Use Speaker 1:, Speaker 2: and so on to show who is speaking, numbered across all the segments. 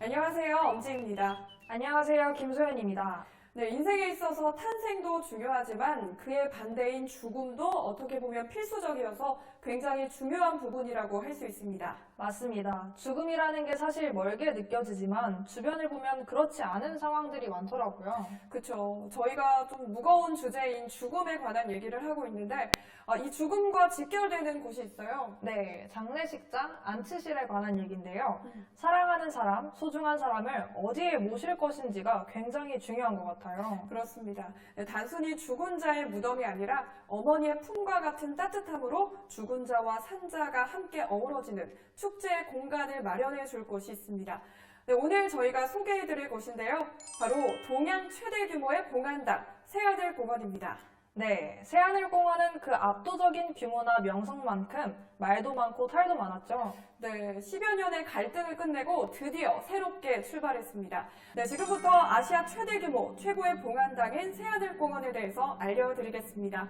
Speaker 1: 안녕하세요. 엄지입니다.
Speaker 2: 안녕하세요. 김소연입니다.
Speaker 1: 네, 인생에 있어서 탄생도 중요하지만 그의 반대인 죽음도 어떻게 보면 필수적이어서 굉장히 중요한 부분이라고 할 수 있습니다.
Speaker 2: 맞습니다. 죽음이라는 게 사실 멀게 느껴지지만 주변을 보면 그렇지 않은 상황들이 많더라고요.
Speaker 1: 그쵸. 저희가 좀 무거운 주제인 죽음에 관한 얘기를 하고 있는데, 아, 이 죽음과 직결되는 곳이 있어요.
Speaker 2: 네, 장례식장 안치실에 관한 얘기인데요.
Speaker 1: 음.
Speaker 2: 사랑하는 사람, 소중한 사람을 어디에 모실 것인지가 굉장히 중요한 것 같아요.
Speaker 1: 그렇습니다. 네, 단순히 죽은 자의 무덤이 아니라 어머니의 품과 같은 따뜻함으로 죽은 자와 산자가 함께 어우러지는 축제의 공간을 마련해 줄 곳이 있습니다. 네, 오늘 저희가 소개해 드릴 곳인데요. 바로 동양 최대 규모의 공안당 새아들 공원입니다.
Speaker 2: 네, 새하늘공원은 그 압도적인 규모나 명성만큼 말도 많고 탈도 많았죠.
Speaker 1: 네, 10여 년의 갈등을 끝내고 드디어 새롭게 출발했습니다. 네, 지금부터 아시아 최대 규모, 최고의 봉안당인 새하늘공원에 대해서 알려드리겠습니다.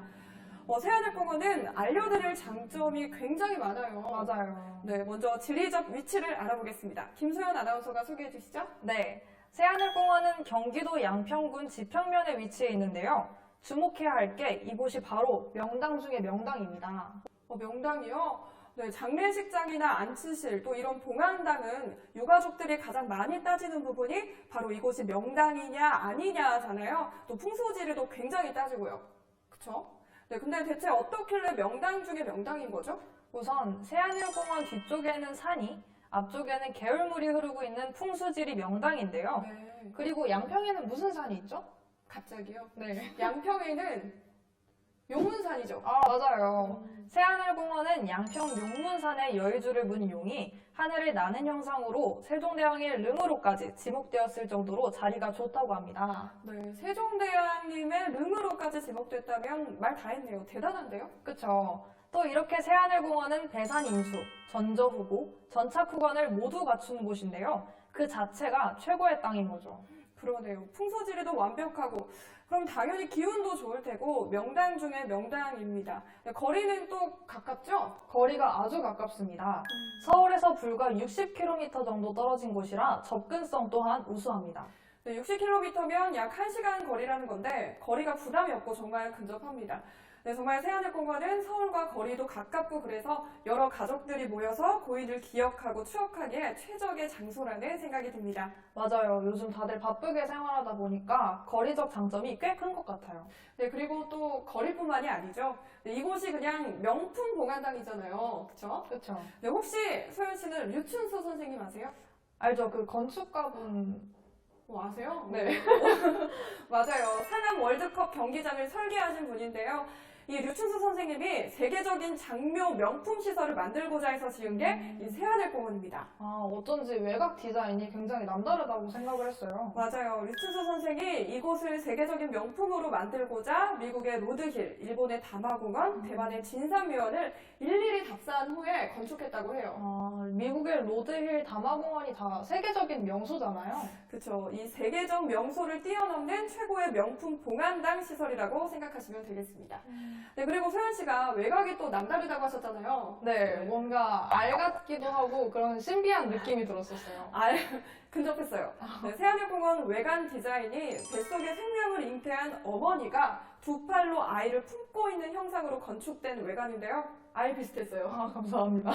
Speaker 1: 어, 새하늘공원은 알려드릴 장점이 굉장히 많아요.
Speaker 2: 맞아요.
Speaker 1: 네, 먼저 지리적 위치를 알아보겠습니다. 김소연 아나운서가 소개해 주시죠.
Speaker 2: 네, 새하늘공원은 경기도 양평군 지평면에 위치해 있는데요. 주목해야 할 게 이곳이 바로 명당 중의 명당입니다.
Speaker 1: 어, 명당이요. 네, 장례식장이나 안치실 또 이런 봉안당은 유가족들이 가장 많이 따지는 부분이 바로 이곳이 명당이냐 아니냐잖아요. 또 풍수지리도 굉장히 따지고요. 그쵸? 네, 근데 대체 어떻길래 명당 중에 명당인 거죠?
Speaker 2: 우선 새하늘공원 뒤쪽에는 산이, 앞쪽에는 개울물이 흐르고 있는 풍수지리 명당인데요.
Speaker 1: 네.
Speaker 2: 그리고 양평에는 무슨 산이 있죠?
Speaker 1: 갑자기요.
Speaker 2: 네.
Speaker 1: 양평에는 용문산이죠.
Speaker 2: 아, 맞아요. 새하늘공원은 양평 용문산의 여의주를 문 용이 하늘을 나는 형상으로 세종대왕의 릉으로까지 지목되었을 정도로 자리가 좋다고 합니다.
Speaker 1: 네, 세종대왕님의 릉으로 까지 지목됐다면 말 다 했네요. 대단한데요?
Speaker 2: 그쵸. 또 이렇게 새하늘공원은 배산 인수, 전저후고, 전착후관을 모두 갖춘 곳인데요. 그 자체가 최고의 땅인 거죠.
Speaker 1: 그러네요. 풍소지리도 완벽하고 그럼 당연히 기운도 좋을 테고 명당 중에 명당입니다. 네, 거리는 또 가깝죠?
Speaker 2: 거리가 아주 가깝습니다. 서울에서 불과 60km 정도 떨어진 곳이라 접근성 또한 우수합니다.
Speaker 1: 네, 60km면 약 1시간 거리라는 건데 거리가 부담이 없고 정말 근접합니다. 네, 정말 새하늘공원은 서울과 거리도 가깝고 그래서 여러 가족들이 모여서 고인을 기억하고 추억하기에 최적의 장소라는 생각이 듭니다.
Speaker 2: 맞아요. 요즘 다들 바쁘게 생활하다 보니까 거리적 장점이 꽤 큰 것 같아요.
Speaker 1: 네, 그리고 또 거리뿐만이 아니죠. 네, 이곳이 그냥 명품 봉안당이잖아요. 그쵸?
Speaker 2: 그쵸.
Speaker 1: 네, 혹시 소연 씨는 류춘수 선생님 아세요?
Speaker 2: 알죠? 그 건축가분.
Speaker 1: 뭐 아세요? 네. 맞아요. 상암 월드컵 경기장을 설계하신 분인데요. 이 류춘수 선생님이 세계적인 장묘 명품 시설을 만들고자 해서 지은 게이 새하늘공원입니다.
Speaker 2: 아, 어쩐지 외곽 디자인이 굉장히 남다르다고 생각을 했어요.
Speaker 1: 맞아요. 류춘수 선생이 이곳을 세계적인 명품으로 만들고자 미국의 로드힐, 일본의 다마공원, 대만의 진상묘원을 일일이 답사한 후에 건축했다고 해요.
Speaker 2: 아, 미국의 로드힐 다마공원이 다 세계적인 명소잖아요.
Speaker 1: 그렇죠. 이 세계적 명소를 뛰어넘는 최고의 명품 봉안당 시설이라고 생각하시면 되겠습니다. 네, 그리고 소연 씨가 외곽이 또 남다르다고 하셨잖아요.
Speaker 2: 네, 뭔가 알 같기도 하고 그런 신비한 느낌이 들었었어요.
Speaker 1: 아, 근접했어요. 네, 새하늘공원 외관 디자인이 뱃속에 생명을 잉태한 어머니가 두 팔로 아이를 품고 있는 형상으로 건축된 외관인데요. 아이 비슷했어요.
Speaker 2: 아, 감사합니다.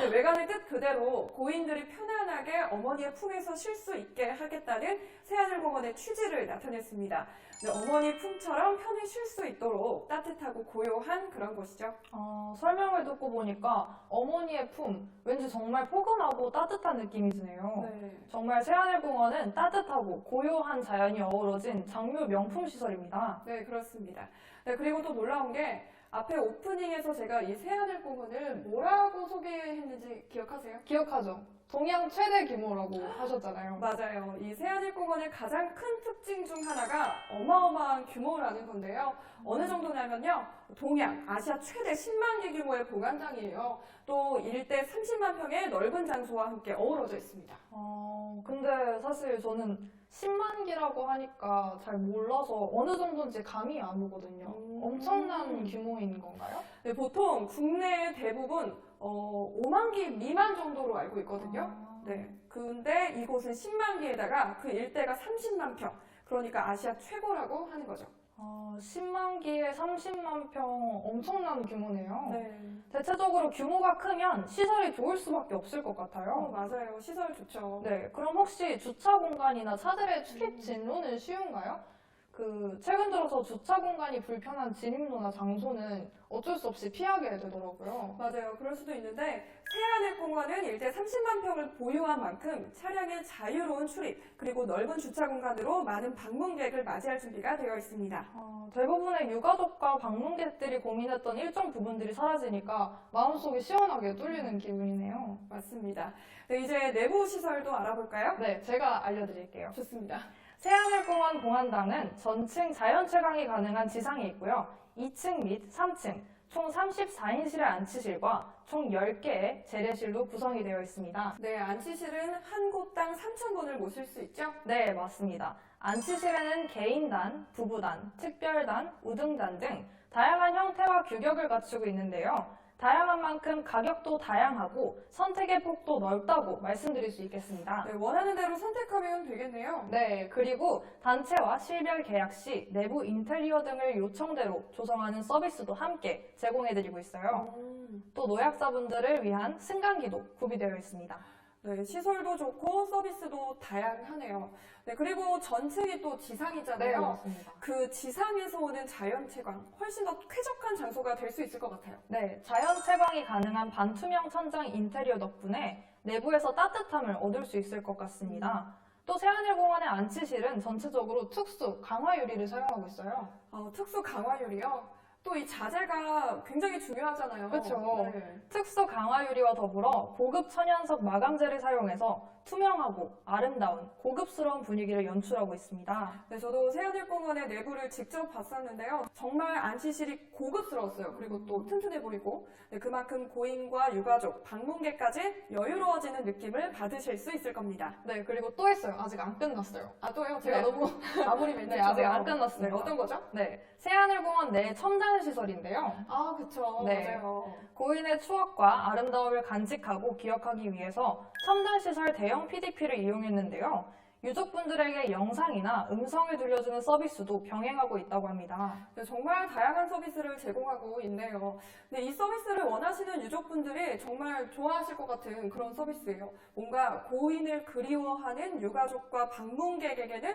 Speaker 1: 네, 외관의 뜻 그대로 고인들이 편안하게 어머니의 품에서 쉴 수 있게 하겠다는 새하늘공원의 취지를 나타냈습니다. 네, 어머니 품처럼 편히 쉴 수 있도록 따뜻하고 고요한 그런 곳이죠.
Speaker 2: 어, 설명을 듣고 보니까 어머니의 품, 왠지 정말 포근하고 따뜻한 느낌이 드네요.
Speaker 1: 네.
Speaker 2: 정말 새하늘공원은 따뜻하고 고요한 자연이 어우러진 장묘 명품 시설입니다.
Speaker 1: 네, 그렇습니다. 네, 그리고 또 놀라운 게 앞에 오프닝에서 제가 이 새하늘공원을 뭐라고 소개했는지 기억하세요?
Speaker 2: 기억하죠? 동양 최대 규모라고 하셨잖아요.
Speaker 1: 맞아요. 이 새하늘 공원의 가장 큰 특징 중 하나가 어마어마한 규모라는 건데요. 어느 정도냐면요. 동양, 아시아 최대 10만 개 규모의 보관장이에요. 또 일대 30만 평의 넓은 장소와 함께 어우러져 있습니다.
Speaker 2: 어, 근데 사실 저는 10만 기라고 하니까 잘 몰라서 어느 정도인지 감이 안 오거든요.
Speaker 1: 음.
Speaker 2: 엄청난 규모인 건가요?
Speaker 1: 네, 보통 국내 대부분 어, 5만 개 미만 정도로 알고 있거든요.
Speaker 2: 아.
Speaker 1: 네. 근데 이곳은 10만 개에다가 그 일대가 30만 평. 그러니까 아시아 최고라고 하는 거죠.
Speaker 2: 아, 10만 기에 30만 평 엄청난 규모네요.
Speaker 1: 네.
Speaker 2: 대체적으로 규모가 크면 시설이 좋을 수밖에 없을 것
Speaker 1: 어,
Speaker 2: 같아요.
Speaker 1: 맞아요. 시설 좋죠.
Speaker 2: 네, 그럼 혹시 주차 공간이나 차들의 출입 진로는 쉬운가요? 그 최근 들어서 주차 공간이 불편한 진입로나 장소는 어쩔 수 없이 피하게 되더라고요.
Speaker 1: 맞아요. 그럴 수도 있는데 새하늘공원은 일대 30만 평을 보유한 만큼 차량의 자유로운 출입 그리고 넓은 주차 공간으로 많은 방문객을 맞이할 준비가 되어 있습니다.
Speaker 2: 어, 대부분의 유가족과 방문객들이 고민했던 일정 부분들이 사라지니까 마음속이 시원하게 뚫리는 기분이네요.
Speaker 1: 맞습니다. 네, 이제 내부 시설도 알아볼까요?
Speaker 2: 네, 제가 알려드릴게요.
Speaker 1: 좋습니다.
Speaker 2: 새하늘공원 공원당은 전층 자연 채광이 가능한 지상에 있고요. 2층 및 3층 총 34인실의 안치실과 총 10개의 재래실로 구성이 되어 있습니다.
Speaker 1: 네, 안치실은 한 곳당 3,000분을 모실 수 있죠?
Speaker 2: 네, 맞습니다. 안치실에는 개인단, 부부단, 특별단, 우등단 등 다양한 형태와 규격을 갖추고 있는데요. 다양한 만큼 가격도 다양하고 선택의 폭도 넓다고 말씀드릴 수 있겠습니다.
Speaker 1: 네, 원하는 대로 선택하면 되겠네요.
Speaker 2: 네, 그리고 단체와 실별 계약 시 내부 인테리어 등을 요청대로 조성하는 서비스도 함께 제공해드리고 있어요.
Speaker 1: 음,
Speaker 2: 또 노약자분들을 위한 승강기도 구비되어 있습니다.
Speaker 1: 네, 시설도 좋고 서비스도 다양하네요. 네, 그리고 전층이 또 지상이잖아요.
Speaker 2: 맞습니다.
Speaker 1: 그 지상에서 오는 자연 채광 훨씬 더 쾌적한 장소가 될 수 있을 것 같아요.
Speaker 2: 네, 자연 채광이 가능한 반투명 천장 인테리어 덕분에 내부에서 따뜻함을 얻을 수 있을 것 같습니다. 또 새하늘공원의 안치실은 전체적으로 특수 강화 유리를 사용하고 있어요.
Speaker 1: 어, 특수 강화 유리요. 또 이 자재가 굉장히 중요하잖아요.
Speaker 2: 그쵸.
Speaker 1: 네.
Speaker 2: 특수 강화 유리와 더불어 고급 천연석 마감재를 사용해서 투명하고 아름다운 고급스러운 분위기를 연출하고 있습니다.
Speaker 1: 네, 저도 새하늘 공원의 내부를 직접 봤었는데요. 정말 안치실이 고급스러웠어요. 그리고 또 튼튼해 보이고 네, 그만큼 고인과 유가족, 방문객까지 여유로워지는 느낌을 받으실 수 있을 겁니다.
Speaker 2: 네, 그리고 또 있어요. 아직 안 끝났어요.
Speaker 1: 아 또요? 제가
Speaker 2: 네.
Speaker 1: 너무 마무리 멘트
Speaker 2: 네, 아직 안 끝났습니다.
Speaker 1: 네, 어떤 거죠?
Speaker 2: 네, 새하늘공원 내 첨단 시설인데요.
Speaker 1: 아 그쵸.
Speaker 2: 네.
Speaker 1: 맞아요.
Speaker 2: 고인의 추억과 아름다움을 간직하고 기억하기 위해서 첨단 시설 대형 PDP를 이용했는데요. 유족분들에게 영상이나 음성을 들려주는 서비스도 병행하고 있다고 합니다.
Speaker 1: 네, 정말 다양한 서비스를 제공하고 있네요. 네, 이 서비스를 원하시는 유족분들이 정말 좋아하실 것 같은 그런 서비스예요. 뭔가 고인을 그리워하는 유가족과 방문객에게는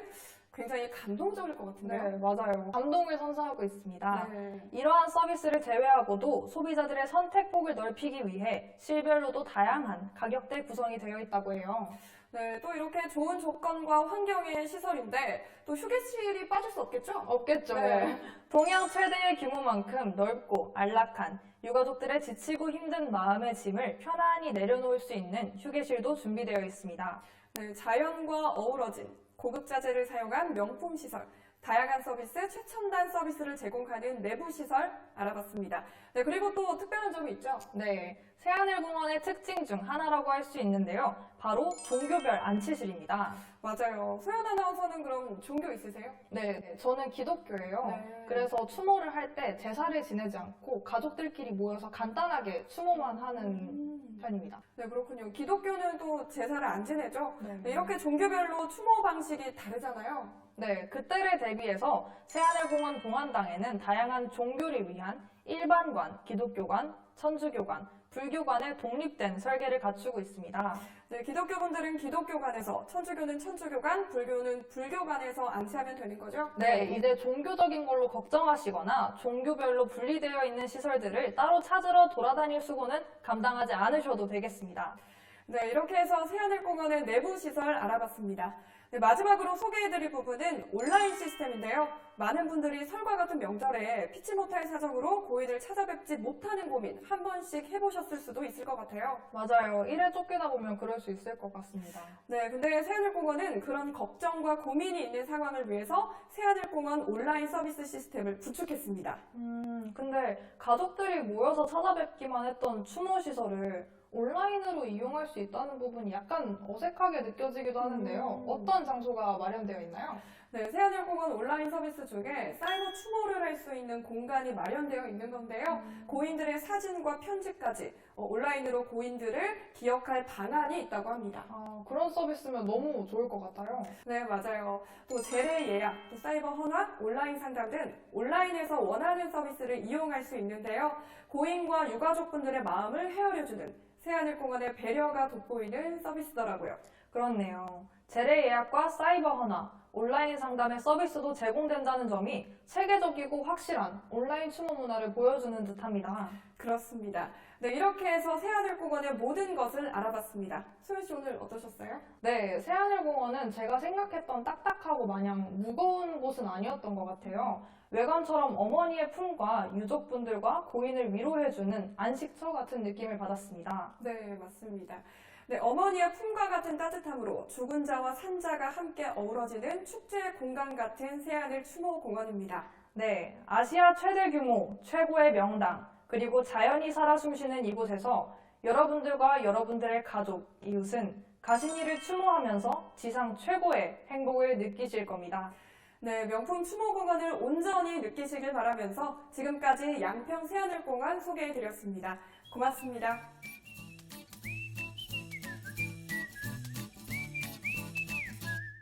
Speaker 1: 굉장히 감동적일 것 같은데요.
Speaker 2: 네, 맞아요. 감동을 선사하고 있습니다.
Speaker 1: 네.
Speaker 2: 이러한 서비스를 제외하고도 소비자들의 선택폭을 넓히기 위해 실별로도 다양한 가격대 구성이 되어 있다고 해요.
Speaker 1: 네, 또 이렇게 좋은 조건과 환경의 시설인데 또 휴게실이 빠질 수 없겠죠?
Speaker 2: 없겠죠.
Speaker 1: 네.
Speaker 2: 동양 최대의 규모만큼 넓고 안락한 유가족들의 지치고 힘든 마음의 짐을 편안히 내려놓을 수 있는 휴게실도 준비되어 있습니다.
Speaker 1: 네, 자연과 어우러진 고급 자재를 사용한 명품 시설, 다양한 서비스, 최첨단 서비스를 제공하는 내부 시설 알아봤습니다. 네, 그리고 또 특별한 점이 있죠.
Speaker 2: 네, 새하늘공원의 특징 중 하나라고 할 수 있는데요. 바로 종교별 안치실입니다.
Speaker 1: 맞아요. 소연 아나운서는 그럼 종교 있으세요?
Speaker 2: 네, 네, 저는 기독교예요.
Speaker 1: 네.
Speaker 2: 그래서 추모를 할 때 제사를 지내지 않고 가족들끼리 모여서 간단하게 추모만 하는
Speaker 1: 음.
Speaker 2: 편입니다.
Speaker 1: 네, 그렇군요. 기독교는 또 제사를 안 지내죠?
Speaker 2: 네,
Speaker 1: 네, 이렇게 종교별로 추모 방식이 다르잖아요.
Speaker 2: 네, 그때를 대비해서 새하늘공원 봉안당에는 다양한 종교를 위한 일반관, 기독교관, 천주교관, 불교관의 독립된 설계를 갖추고 있습니다.
Speaker 1: 네, 기독교분들은 기독교관에서, 천주교는 천주교관, 불교는 불교관에서 안치하면 되는 거죠?
Speaker 2: 네, 이제 종교적인 걸로 걱정하시거나 종교별로 분리되어 있는 시설들을 따로 찾으러 돌아다닐 수고는 감당하지 않으셔도 되겠습니다.
Speaker 1: 네, 이렇게 해서 새하늘공원의 내부 시설 알아봤습니다. 네, 마지막으로 소개해드릴 부분은 온라인 시스템인데요. 많은 분들이 설과 같은 명절에 피치 못할 사정으로 고인을 찾아뵙지 못하는 고민 한 번씩 해보셨을 수도 있을 것 같아요.
Speaker 2: 맞아요. 일에 쫓기다 보면 그럴 수 있을 것 같습니다.
Speaker 1: 네, 근데 새하늘공원은 그런 걱정과 고민이 있는 상황을 위해서 새하늘공원 온라인 서비스 시스템을 구축했습니다.
Speaker 2: 음, 근데 가족들이 모여서 찾아뵙기만 했던 추모 시설을 온라인으로 이용할 수 있다는 부분이 약간 어색하게 느껴지기도 하는데요.
Speaker 1: 음.
Speaker 2: 어떤 장소가 마련되어 있나요?
Speaker 1: 네, 새하늘공원 온라인 서비스 중에 사이버 추모를 할 수 있는 공간이 마련되어 있는 건데요. 고인들의 사진과 편지까지 어, 온라인으로 고인들을 기억할 방안이 있다고 합니다.
Speaker 2: 아, 그런 서비스면 너무 좋을 것 같아요.
Speaker 1: 네, 맞아요. 또 재래 예약, 또 사이버 헌화, 온라인 상담 등 온라인에서 원하는 서비스를 이용할 수 있는데요. 고인과 유가족분들의 마음을 헤아려주는 새하늘공원의 배려가 돋보이는 서비스더라고요.
Speaker 2: 그렇네요. 재래 예약과 사이버 헌화, 온라인 상담의 서비스도 제공된다는 점이 체계적이고 확실한 온라인 추모 문화를 보여주는 듯합니다.
Speaker 1: 그렇습니다. 네, 이렇게 해서 새하늘공원의 모든 것을 알아봤습니다. 소연 씨 오늘 어떠셨어요?
Speaker 2: 네, 새하늘공원은 제가 생각했던 딱딱하고 마냥 무거운 곳은 아니었던 것 같아요. 외관처럼 어머니의 품과 유족분들과 고인을 위로해주는 안식처 같은 느낌을 받았습니다.
Speaker 1: 네, 맞습니다. 네, 어머니의 품과 같은 따뜻함으로 죽은 자와 산자가 함께 어우러지는 축제 공간 같은 새하늘 추모 공원입니다.
Speaker 2: 네, 아시아 최대 규모, 최고의 명당, 그리고 자연이 살아 숨쉬는 이곳에서 여러분들과 여러분들의 가족, 이웃은 가신이를 추모하면서 지상 최고의 행복을 느끼실 겁니다.
Speaker 1: 네, 명품 추모 공원을 온전히 느끼시길 바라면서 지금까지 양평 새하늘공원 소개해드렸습니다. 고맙습니다.